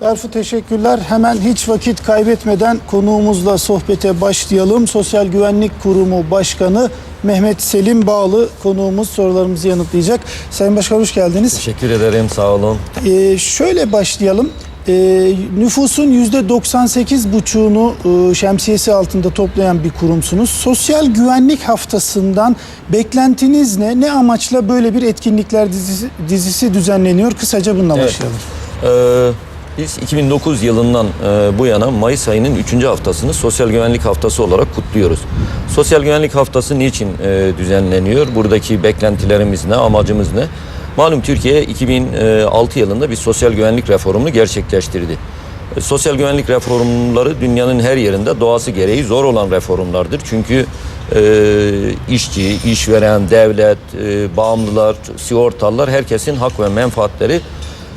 Berfu teşekkürler. Hemen hiç vakit kaybetmeden konuğumuzla sohbete başlayalım. Sosyal Güvenlik Kurumu Başkanı Mehmet Selim Bağlı konuğumuz sorularımızı yanıtlayacak. Sayın Başkan hoş geldiniz. Teşekkür ederim, sağ olun. Ee, şöyle başlayalım. Ee, nüfusun %98,5'unu e, şemsiyesi altında toplayan bir kurumsunuz. Sosyal Güvenlik Haftası'ndan beklentiniz ne? Ne amaçla böyle bir etkinlikler dizisi, dizisi düzenleniyor? Kısaca bununla Evet. başlayalım. Ee, biz 2009 yılından e, bu yana Mayıs ayının 3. haftasını Sosyal Güvenlik Haftası olarak kutluyoruz. Sosyal Güvenlik Haftası niçin e, düzenleniyor? Buradaki beklentilerimiz ne, amacımız ne? Malum Türkiye 2006 yılında bir sosyal güvenlik reformunu gerçekleştirdi. E, Sosyal güvenlik reformları dünyanın her yerinde doğası gereği zor olan reformlardır. Çünkü işçi, işveren, devlet, bağımlılar, sigortalılar herkesin hak ve menfaatleri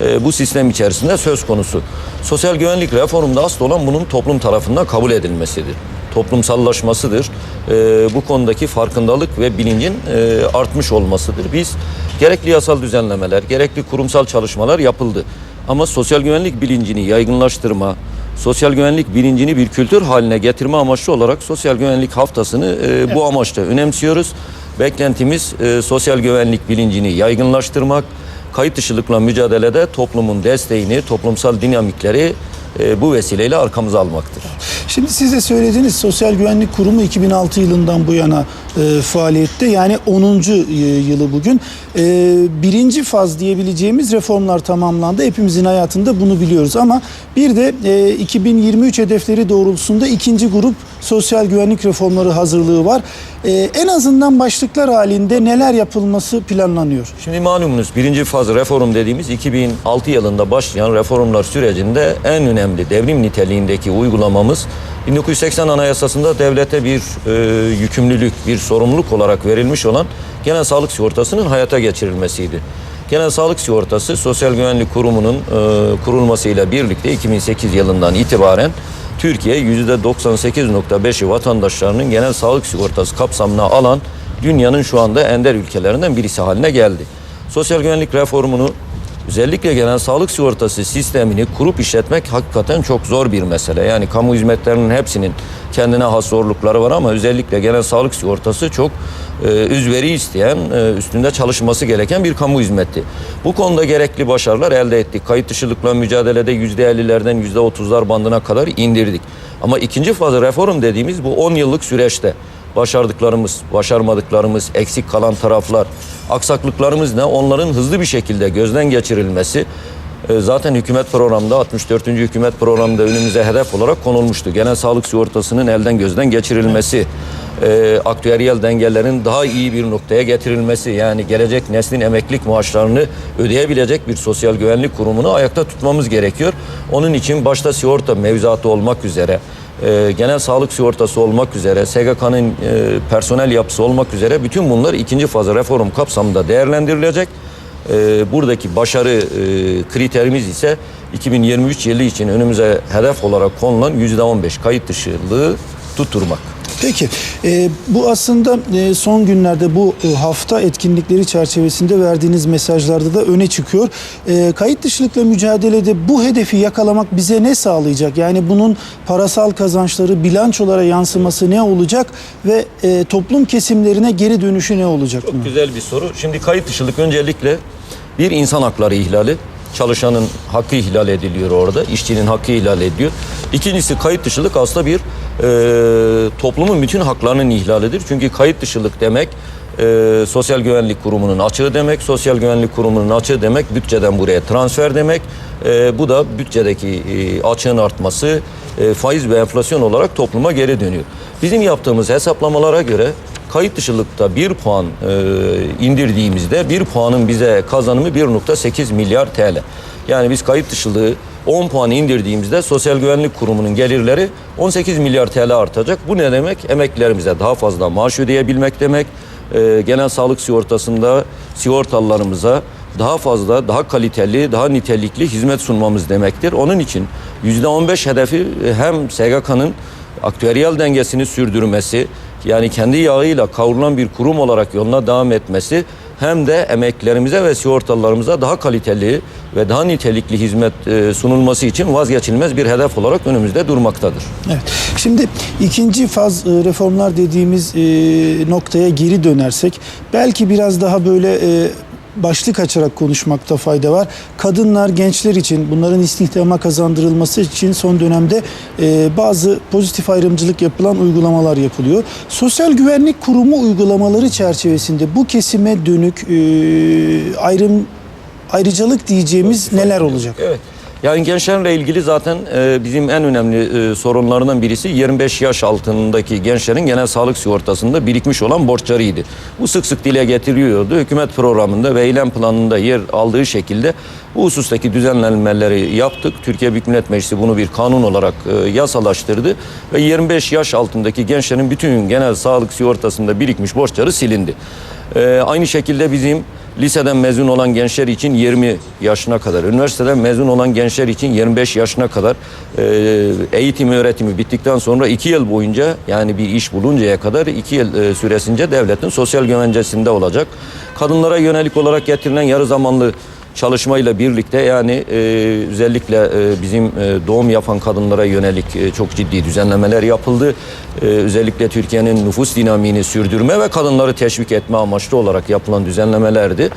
e, bu sistem içerisinde söz konusu. Sosyal güvenlik reformunda asıl olan bunun toplum tarafından kabul edilmesidir. Toplumsallaşmasıdır. E, bu konudaki farkındalık ve bilincin e, artmış olmasıdır. Biz gerekli yasal düzenlemeler, gerekli kurumsal çalışmalar yapıldı. Ama sosyal güvenlik bilincini yaygınlaştırma, sosyal güvenlik bilincini bir kültür haline getirme amaçlı olarak sosyal güvenlik haftasını e, bu amaçla önemsiyoruz. Beklentimiz e, sosyal güvenlik bilincini yaygınlaştırmak, kayıt dışılıkla mücadelede toplumun desteğini, toplumsal dinamikleri e, bu vesileyle arkamıza almaktır. Şimdi siz de söylediğiniz Sosyal Güvenlik Kurumu 2006 yılından bu yana e, faaliyette yani 10. y- yılı bugün. E, birinci faz diyebileceğimiz reformlar tamamlandı. Hepimizin hayatında bunu biliyoruz ama bir de e, 2023 hedefleri doğrultusunda ikinci grup sosyal güvenlik reformları hazırlığı var. E, en azından başlıklar halinde neler yapılması planlanıyor? Şimdi malumunuz birinci faz reform dediğimiz 2006 yılında başlayan reformlar sürecinde en önemli devrim niteliğindeki uygulamamız 1980 Anayasası'nda devlete bir e, yükümlülük, bir sorumluluk olarak verilmiş olan genel sağlık sigortasının hayata geçirilmesiydi. Genel sağlık sigortası Sosyal Güvenlik Kurumu'nun e, kurulmasıyla birlikte 2008 yılından itibaren Türkiye %98.5'i vatandaşlarının genel sağlık sigortası kapsamına alan dünyanın şu anda ender ülkelerinden birisi haline geldi. Sosyal güvenlik reformunu özellikle genel sağlık sigortası sistemini kurup işletmek hakikaten çok zor bir mesele. Yani kamu hizmetlerinin hepsinin kendine has zorlukları var ama özellikle genel sağlık sigortası çok e, özveri isteyen, e, üstünde çalışması gereken bir kamu hizmeti. Bu konuda gerekli başarılar elde ettik. Kayıt dışılıkla mücadelede %50'lerden %30'lar bandına kadar indirdik. Ama ikinci fazı reform dediğimiz bu 10 yıllık süreçte başardıklarımız, başarmadıklarımız, eksik kalan taraflar, aksaklıklarımız ne? Onların hızlı bir şekilde gözden geçirilmesi e, zaten hükümet programında 64. hükümet programında önümüze hedef olarak konulmuştu. Genel sağlık sigortasının elden gözden geçirilmesi, e, aktüeryel dengelerin daha iyi bir noktaya getirilmesi yani gelecek neslin emeklilik maaşlarını ödeyebilecek bir sosyal güvenlik kurumunu ayakta tutmamız gerekiyor. Onun için başta sigorta mevzuatı olmak üzere e, genel sağlık sigortası olmak üzere, SGK'nın e, personel yapısı olmak üzere bütün bunlar ikinci fazı reform kapsamında değerlendirilecek. E, buradaki başarı e, kriterimiz ise 2023 yılı için önümüze hedef olarak konulan %15 kayıt dışılığı tutturmak. Peki e, bu aslında e, son günlerde bu e, hafta etkinlikleri çerçevesinde verdiğiniz mesajlarda da öne çıkıyor. E, kayıt dışılıkla mücadelede bu hedefi yakalamak bize ne sağlayacak? Yani bunun parasal kazançları bilançolara yansıması ne olacak ve e, toplum kesimlerine geri dönüşü ne olacak? bunun? Çok güzel bir soru. Şimdi kayıt dışılık öncelikle bir insan hakları ihlali. Çalışanın hakkı ihlal ediliyor orada. işçinin hakkı ihlal ediliyor. İkincisi kayıt dışılık aslında bir e, toplumun bütün haklarının ihlalidir. Çünkü kayıt dışılık demek e, Sosyal Güvenlik Kurumu'nun açığı demek. Sosyal Güvenlik Kurumu'nun açığı demek bütçeden buraya transfer demek. E, bu da bütçedeki e, açığın artması e, faiz ve enflasyon olarak topluma geri dönüyor. Bizim yaptığımız hesaplamalara göre kayıt dışılıkta bir puan e, indirdiğimizde bir puanın bize kazanımı 1.8 milyar TL. Yani biz kayıt dışılığı 10 puan indirdiğimizde Sosyal Güvenlik Kurumu'nun gelirleri 18 milyar TL artacak. Bu ne demek? Emeklilerimize daha fazla maaş ödeyebilmek demek. E, genel sağlık sigortasında sigortalılarımıza daha fazla, daha kaliteli, daha nitelikli hizmet sunmamız demektir. Onun için %15 hedefi hem SGK'nın aktüeryal dengesini sürdürmesi, yani kendi yağıyla kavrulan bir kurum olarak yoluna devam etmesi hem de emeklerimize ve sigortalarımıza daha kaliteli ve daha nitelikli hizmet e, sunulması için vazgeçilmez bir hedef olarak önümüzde durmaktadır. Evet. Şimdi ikinci faz e, reformlar dediğimiz e, noktaya geri dönersek belki biraz daha böyle başlık açarak konuşmakta fayda var. Kadınlar, gençler için bunların istihdama kazandırılması için son dönemde e, bazı pozitif ayrımcılık yapılan uygulamalar yapılıyor. Sosyal Güvenlik Kurumu uygulamaları çerçevesinde bu kesime dönük e, ayrım ayrıcalık diyeceğimiz neler olacak? Evet. Yani gençlerle ilgili zaten e, bizim en önemli e, sorunlarından birisi 25 yaş altındaki gençlerin genel sağlık sigortasında birikmiş olan borçlarıydı. Bu sık sık dile getiriliyordu. Hükümet programında ve eylem planında yer aldığı şekilde bu husustaki düzenlenmeleri yaptık. Türkiye Büyük Millet Meclisi bunu bir kanun olarak e, yasalaştırdı ve 25 yaş altındaki gençlerin bütün genel sağlık sigortasında birikmiş borçları silindi. E, aynı şekilde bizim liseden mezun olan gençler için 20 yaşına kadar, üniversiteden mezun olan gençler için 25 yaşına kadar e, eğitim öğretimi bittikten sonra 2 yıl boyunca yani bir iş buluncaya kadar 2 yıl e, süresince devletin sosyal güvencesinde olacak. Kadınlara yönelik olarak getirilen yarı zamanlı çalışmayla birlikte yani e, özellikle e, bizim e, doğum yapan kadınlara yönelik e, çok ciddi düzenlemeler yapıldı. E, özellikle Türkiye'nin nüfus dinamiğini sürdürme ve kadınları teşvik etme amaçlı olarak yapılan düzenlemelerdi.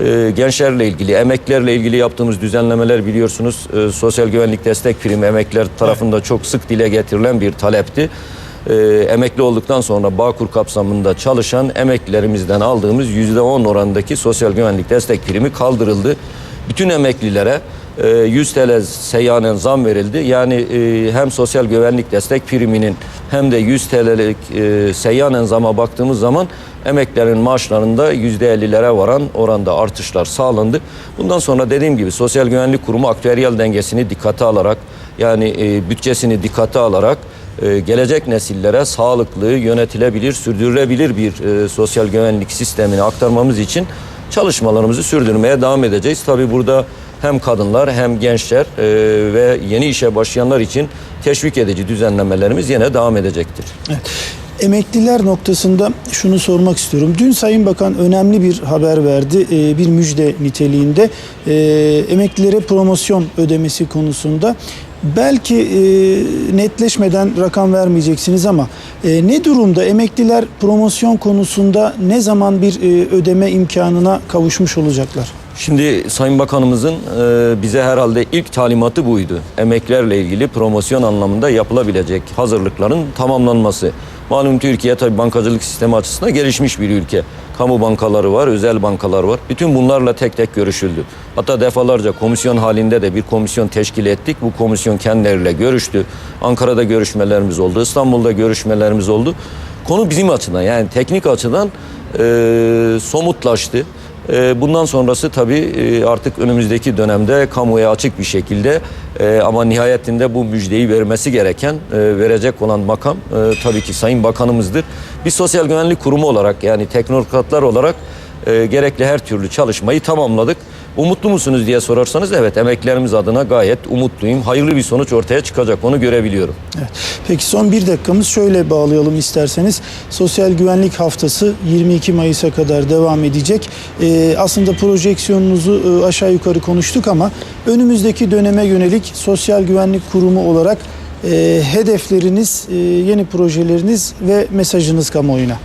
E, gençlerle ilgili, emeklerle ilgili yaptığımız düzenlemeler biliyorsunuz e, sosyal güvenlik destek primi emekler tarafında çok sık dile getirilen bir talepti e, emekli olduktan sonra Bağkur kapsamında çalışan emeklilerimizden aldığımız %10 oranındaki sosyal güvenlik destek primi kaldırıldı. Bütün emeklilere e, 100 TL seyyanen zam verildi. Yani e, hem sosyal güvenlik destek priminin hem de 100 TL'lik e, seyyanen zama baktığımız zaman emeklerin maaşlarında %50'lere varan oranda artışlar sağlandı. Bundan sonra dediğim gibi Sosyal Güvenlik Kurumu aktüeryal dengesini dikkate alarak yani e, bütçesini dikkate alarak e, gelecek nesillere sağlıklı, yönetilebilir, sürdürülebilir bir e, sosyal güvenlik sistemini aktarmamız için çalışmalarımızı sürdürmeye devam edeceğiz. Tabii burada hem kadınlar hem gençler e, ve yeni işe başlayanlar için teşvik edici düzenlemelerimiz yine devam edecektir. Evet. Emekliler noktasında şunu sormak istiyorum. Dün Sayın Bakan önemli bir haber verdi. Bir müjde niteliğinde. Emeklilere promosyon ödemesi konusunda. Belki e, netleşmeden rakam vermeyeceksiniz ama e, ne durumda emekliler promosyon konusunda ne zaman bir e, ödeme imkanına kavuşmuş olacaklar? Şimdi Sayın Bakanımızın e, bize herhalde ilk talimatı buydu. Emeklerle ilgili promosyon anlamında yapılabilecek hazırlıkların tamamlanması. Malum Türkiye tabii bankacılık sistemi açısından gelişmiş bir ülke. Kamu bankaları var, özel bankalar var. Bütün bunlarla tek tek görüşüldü. Hatta defalarca komisyon halinde de bir komisyon teşkil ettik. Bu komisyon kendileriyle görüştü. Ankara'da görüşmelerimiz oldu, İstanbul'da görüşmelerimiz oldu. Konu bizim açıdan yani teknik açıdan e, somutlaştı. E, Bundan sonrası tabii e, artık önümüzdeki dönemde kamuya açık bir şekilde e, ama nihayetinde bu müjdeyi vermesi gereken, e, verecek olan makam tabii ki Sayın Bakanımızdır. Biz Sosyal Güvenlik Kurumu olarak yani teknokratlar olarak gerekli her türlü çalışmayı tamamladık. Umutlu musunuz diye sorarsanız evet emeklerimiz adına gayet umutluyum. Hayırlı bir sonuç ortaya çıkacak onu görebiliyorum. Evet. Peki son bir dakikamız şöyle bağlayalım isterseniz. Sosyal Güvenlik Haftası 22 Mayıs'a kadar devam edecek. Ee, aslında projeksiyonunuzu e, aşağı yukarı konuştuk ama önümüzdeki döneme yönelik Sosyal Güvenlik Kurumu olarak e, hedefleriniz, e, yeni projeleriniz ve mesajınız kamuoyuna.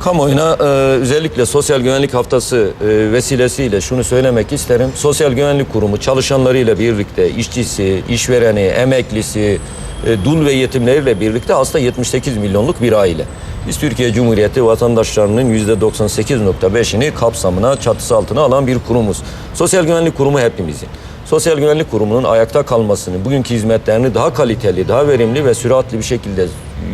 Kamuoyuna e, özellikle Sosyal Güvenlik Haftası e, vesilesiyle şunu söylemek isterim. Sosyal Güvenlik Kurumu çalışanlarıyla birlikte işçisi, işvereni, emeklisi, e, dul ve yetimleriyle birlikte aslında 78 milyonluk bir aile. Biz Türkiye Cumhuriyeti vatandaşlarının %98.5'ini kapsamına, çatısı altına alan bir kurumuz. Sosyal Güvenlik Kurumu hepimizin. Sosyal Güvenlik Kurumu'nun ayakta kalmasını, bugünkü hizmetlerini daha kaliteli, daha verimli ve süratli bir şekilde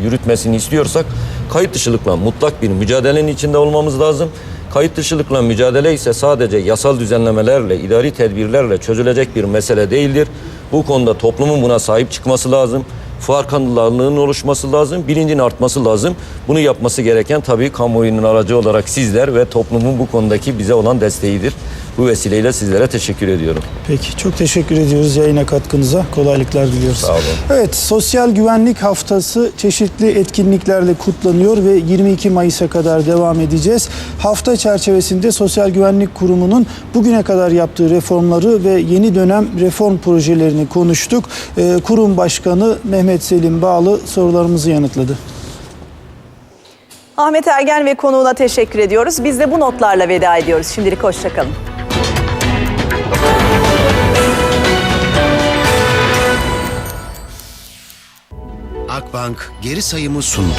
yürütmesini istiyorsak kayıt dışılıkla mutlak bir mücadelenin içinde olmamız lazım. Kayıt dışılıkla mücadele ise sadece yasal düzenlemelerle, idari tedbirlerle çözülecek bir mesele değildir. Bu konuda toplumun buna sahip çıkması lazım. Farkındalığının oluşması lazım, bilincin artması lazım. Bunu yapması gereken tabii kamuoyunun aracı olarak sizler ve toplumun bu konudaki bize olan desteğidir. Bu vesileyle sizlere teşekkür ediyorum. Peki çok teşekkür ediyoruz yayına katkınıza. Kolaylıklar diliyoruz. Sağ olun. Evet Sosyal Güvenlik Haftası çeşitli etkinliklerle kutlanıyor ve 22 Mayıs'a kadar devam edeceğiz. Hafta çerçevesinde Sosyal Güvenlik Kurumu'nun bugüne kadar yaptığı reformları ve yeni dönem reform projelerini konuştuk. Ee, Kurum Başkanı Mehmet Selim Bağlı sorularımızı yanıtladı. Ahmet Ergen ve konuğuna teşekkür ediyoruz. Biz de bu notlarla veda ediyoruz. Şimdilik hoşçakalın. Akbank geri sayımı sundu.